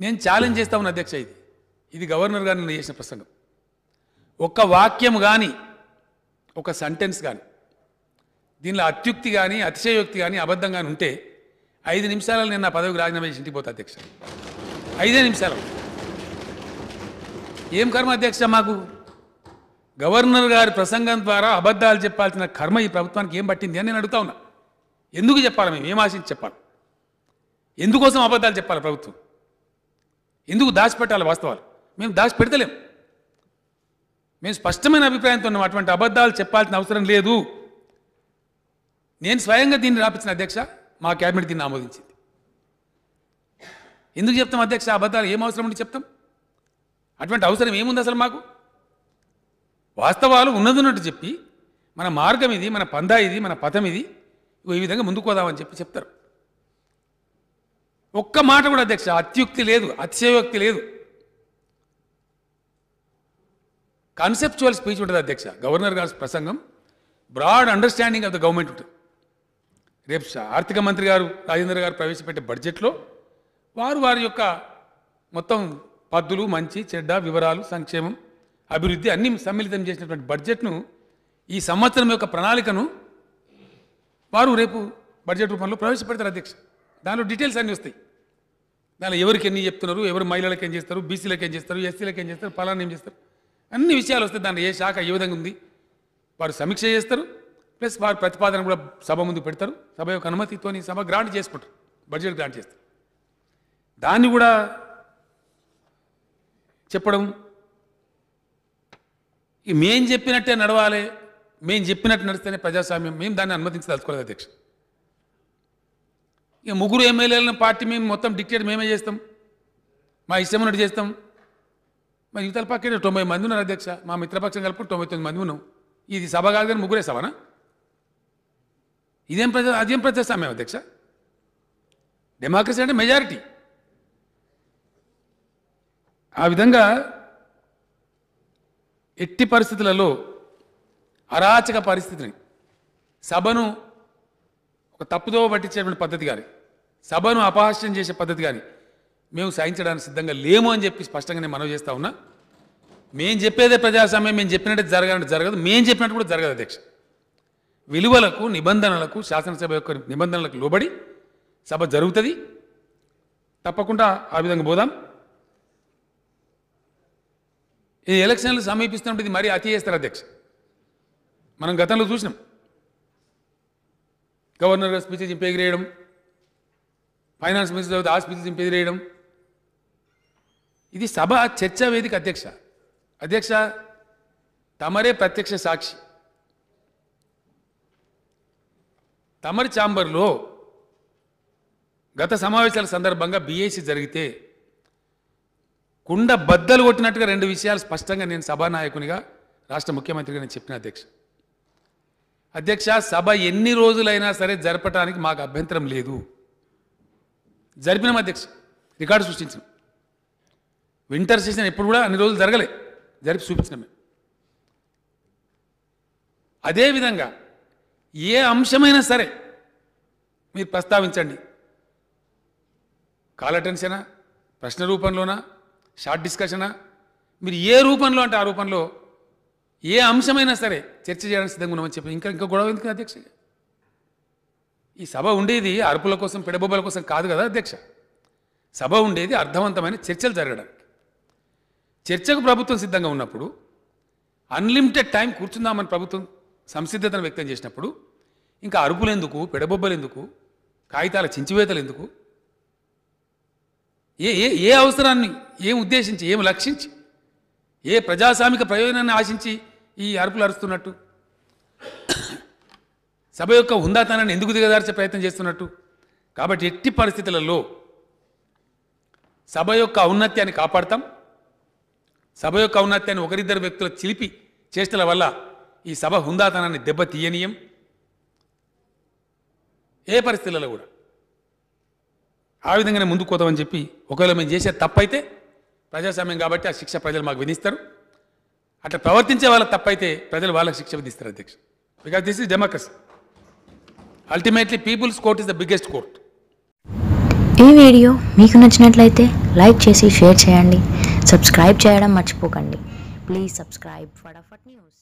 నేను ఛాలెంజ్ చేస్తా ఉన్న అధ్యక్ష ఇది. ఇది గవర్నర్ గారు నిన్న చేసిన ప్రసంగం. ఒక్క వాక్యం కానీ ఒక సెంటెన్స్ కానీ దీనిలో అత్యుక్తి కానీ అతిశయోక్తి కానీ అబద్ధం కానీ ఉంటే ఐదు నిమిషాలలో నేను నా పదవికి రాజీనామా చేసి ఇంటికి పోతా అధ్యక్ష. ఐదే నిమిషాలు. ఏం కర్మ అధ్యక్ష మాకు? గవర్నర్ గారి ప్రసంగం ద్వారా అబద్ధాలు చెప్పాల్సిన కర్మ ఈ ప్రభుత్వానికి ఏం పట్టింది అని నేను అడుగుతా ఉన్నా. ఎందుకు చెప్పాలి మేము? ఏం ఆశించి చెప్పాలి? ఎందుకోసం అబద్ధాలు చెప్పాలి ప్రభుత్వం? ఎందుకు దాచిపెట్టాలి వాస్తవాలు? మేము దాచిపెడతలేం. మేము స్పష్టమైన అభిప్రాయంతో ఉన్నాం. అటువంటి అబద్ధాలు చెప్పాల్సిన అవసరం లేదు. నేను స్వయంగా దీన్ని రాపించిన అధ్యక్ష మా క్యాబినెట్ దీన్ని ఆమోదించింది. ఎందుకు చెప్తాం అధ్యక్ష? అబద్ధాలు ఏం అవసరం ఉండి చెప్తాం? అటువంటి అవసరం ఏముంది అసలు మాకు? వాస్తవాలు ఉన్నదన్నట్టు చెప్పి మన మార్గం ఇది మన పందా ఇది మన పథం ఇది ఈ విధంగా ముందుకు పోదామని చెప్పి చెప్తారు. ఒక్క మాట కూడా అధ్యక్ష అత్యుక్తి లేదు అతిశయోక్తి లేదు. కాన్సెప్చువల్ స్పీచ్ ఉంటుంది అధ్యక్ష గవర్నర్ గారి ప్రసంగం. Broad understanding of the government ఉంటుంది. రేపు ఆర్థిక మంత్రి గారు రాజేంద్ర గారు ప్రవేశపెట్టే బడ్జెట్లో వారు వారి యొక్క మొత్తం పద్దులు మంచి చెడ్డ వివరాలు సంక్షేమం అభివృద్ధి అన్ని సమ్మిళితం చేసినటువంటి బడ్జెట్ను ఈ సంవత్సరం యొక్క ప్రణాళికను వారు రేపు బడ్జెట్ రూపంలో ప్రవేశపెడతారు అధ్యక్ష. దానిలో డీటెయిల్స్ అన్నీ వస్తాయి. దానిలో ఎవరికి ఎన్ని చెప్తున్నారు? ఎవరు మహిళలకు ఏం చేస్తారు? బీసీలకు ఏం చేస్తారు? ఎస్సీలకు ఏం చేస్తారు? ఫలానా ఏం చేస్తారు? అన్ని విషయాలు వస్తాయి దాంట్లో ఏ శాఖ ఏ విధంగా ఉంది? వారు సమీక్ష చేస్తారు. ప్లస్ వారు ప్రతిపాదన కూడా సభ ముందు పెడతారు. సభ యొక్క అనుమతితోని సభ గ్రాంట్ చేసుకుంటారు. బడ్జెట్ గ్రాంట్ చేస్తారు. దాన్ని కూడా చెప్పడం మేం చెప్పినట్టే నడవాలి. మేం చెప్పినట్టు నడిస్తేనే ప్రజాస్వామ్యం. మేము దాన్ని అనుమతించదలుచుకోలేదు అధ్యక్షుడు ఇక ముగ్గురు ఎమ్మెల్యేలను పార్టీ మేము మొత్తం డిక్టేట్ మేమే చేస్తాం. మా ఇష్టం ఉన్నట్టు చేస్తాం. మా యువతల పక్కన తొంభై మంది ఉన్నారు అధ్యక్ష. మా మిత్రపక్షం కలుపుకుని తొంభై తొమ్మిది మంది ఉన్నాం. ఇది సభ కాదు కానీ ముగ్గురే సభనా? ఇదేం ప్రజా అదేం ప్రజాస్వామ్యం అధ్యక్ష? డెమోక్రసీ అంటే మెజారిటీ. ఆ విధంగా ఎట్టి పరిస్థితులలో అరాచక పరిస్థితిని సభను ఒక తప్పుదోవ పట్టించేటువంటి పద్ధతి కానీ సభను అపహాస్యం చేసే పద్ధతి కానీ మేము సాధించడానికి సిద్ధంగా లేము అని చెప్పి స్పష్టంగా నేను మనవి చేస్తా ఉన్నా. మేము చెప్పేదే ప్రజాస్వామ్యం మేము చెప్పినట్టు జరగాలంటే జరగదు మేము చెప్పినట్టు కూడా జరగదు అధ్యక్ష. విలువలకు నిబంధనలకు శాసనసభ యొక్క నిబంధనలకు లోబడి సభ జరుగుతుంది. తప్పకుండా ఆ విధంగా పోదాం. ఈ ఎలక్షన్లు సమీపిస్తున్నప్పుడు ఇది మరీ అతి చేస్తారు అధ్యక్ష. మనం గతంలో చూసినాం. గవర్నర్ గారు స్పీచ్ చింపేగిరేయడం ఫైనాన్స్ మినిస్టర్ ఆ స్పీచ్ చింపేగిరేయడం ఇది సభ చర్చా వేదిక అధ్యక్ష. అధ్యక్ష తమరే ప్రత్యక్ష సాక్షి. తమరి ఛాంబర్లో గత సమావేశాల సందర్భంగా బీఏసీ జరిగితే కుండ బద్దలు కొట్టినట్టుగా రెండు విషయాలు స్పష్టంగా నేను సభానాయకునిగా రాష్ట్ర ముఖ్యమంత్రిగా నేను చెప్పిన అధ్యక్ష. అధ్యక్ష సభ ఎన్ని రోజులైనా సరే జరపడానికి మాకు అభ్యంతరం లేదు. జరిపినాం అధ్యక్ష రికార్డు సృష్టించినాం. వింటర్ సెషన్ ఎప్పుడు కూడా అన్ని రోజులు జరగలే. జరిపి చూపించినాం మేము. అదేవిధంగా ఏ అంశమైనా సరే మీరు ప్రస్తావించండి. కాల్ అటెన్షనా ప్రశ్న రూపంలోనా షార్ట్ డిస్కషనా మీరు ఏ రూపంలో అంటే ఆ రూపంలో ఏ అంశమైనా సరే చర్చ చేయడానికి సిద్ధంగా ఉన్నామని చెప్పి ఇంకా ఇంకా గొడవ ఎందుకు అధ్యక్ష? ఈ సభ ఉండేది అరుపుల కోసం పిడబొబ్బల కోసం కాదు కదా అధ్యక్ష? సభ ఉండేది అర్థవంతమైన చర్చలు జరగడానికి. చర్చకు ప్రభుత్వం సిద్ధంగా ఉన్నప్పుడు అన్లిమిటెడ్ టైం కూర్చుందామని ప్రభుత్వం సంసిద్ధతను వ్యక్తం చేసినప్పుడు ఇంకా అరుపులు ఎందుకు పిడబొబ్బలు ఎందుకు కాగితాల చించివేతలు ఎందుకు? ఏ ఏ ఏ అవసరాన్ని ఏం ఉద్దేశించి ఏం లక్షించి ఏ ప్రజాస్వామిక ప్రయోజనాన్ని ఆశించి ఈ అరుపులు అరుస్తున్నట్టు. సభ యొక్క హుందాతనాన్ని ఎందుకు దిగదార్చే ప్రయత్నం చేస్తున్నట్టు? కాబట్టి ఎట్టి పరిస్థితులలో సభ యొక్క ఔన్నత్యాన్ని కాపాడతాం. సభ యొక్క ఔన్నత్యాన్ని ఒకరిద్దరు వ్యక్తుల చిలిపి చేష్టల వల్ల ఈ సభ హుందాతనాన్ని దెబ్బ తీయనీయం ఏ పరిస్థితులలో కూడా. ఆ విధంగానే ముందుకు పోతామని చెప్పి ఒకవేళ మేము చేసే తప్పైతే ప్రజాస్వామ్యం కాబట్టి ఆ శిక్ష ప్రజలు మాకు విధిస్తారు. అట్లా ప్రవర్తించే వాళ్ళ తప్పైతే ప్రజలు వాళ్ళకి శిక్ష విధిస్తారు అధ్యక్ష. Because this is democracy ultimately people's court is the biggest court ఈ వీడియో మీకు నచ్చినట్లయితే లైక్ చేసి షేర్ చేయండి. సబ్స్క్రైబ్ చేయడం మర్చిపోకండి. ప్లీజ్ సబ్స్క్రైబ్ ఫటాఫట్ న్యూస్